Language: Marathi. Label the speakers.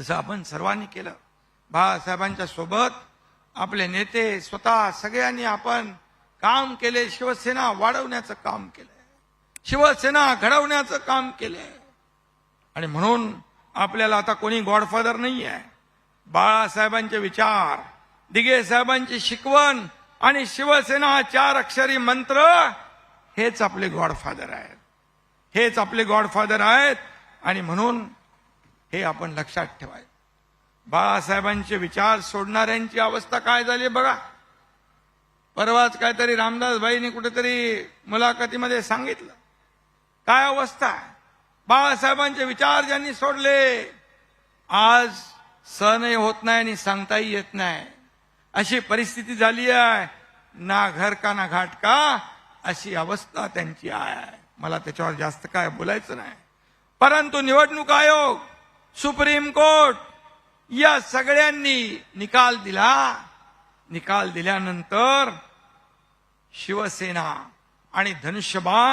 Speaker 1: जसं आपण सर्वांनी केलं. बाळासाहेबांच्या सोबत आपले नेते स्वतः सगळ्यांनी आपण काम केले. शिवसेना वाढवण्याचं काम केलंय. शिवसेना घडवण्याचं काम केलंय. आणि म्हणून आपल्याला आता कोणी गॉडफादर नाही आहे बाळासाहेबांचे विचार दिगे साहेबांची शिकवण आणि शिवसेना चार अक्षरी मंत्र हेच आपले गॉडफादर आहेत. हेच आपले गॉडफादर आहेत. आणि म्हणून हे आपण लक्षात ठेवाय. बाळासाहेबांचे विचार सोडणाऱ्यांची अवस्था काय झाली बघा. परवाच काहीतरी रामदास भाईने कुठेतरी मुलाखतीमध्ये सांगितलं. काय अवस्था? आहे बाळासाहेबांचे विचार ज्यांनी सोडले आज सहनही होत नाही आणि सांगताही येत नाही. अशी परिस्थिती झाली आहे. ना घर का ना घाट का? अशी अवस्था त्यांची आहे. मला त्याच्यावर जास्त काय बोलायचं नाही. परंतु निवडणूक आयोग सुप्रीम कोर्ट या सगळ्यांनी निकाल दिला. निकाल दिल्यानंतर शिवसेना आणि धनुष्यबाण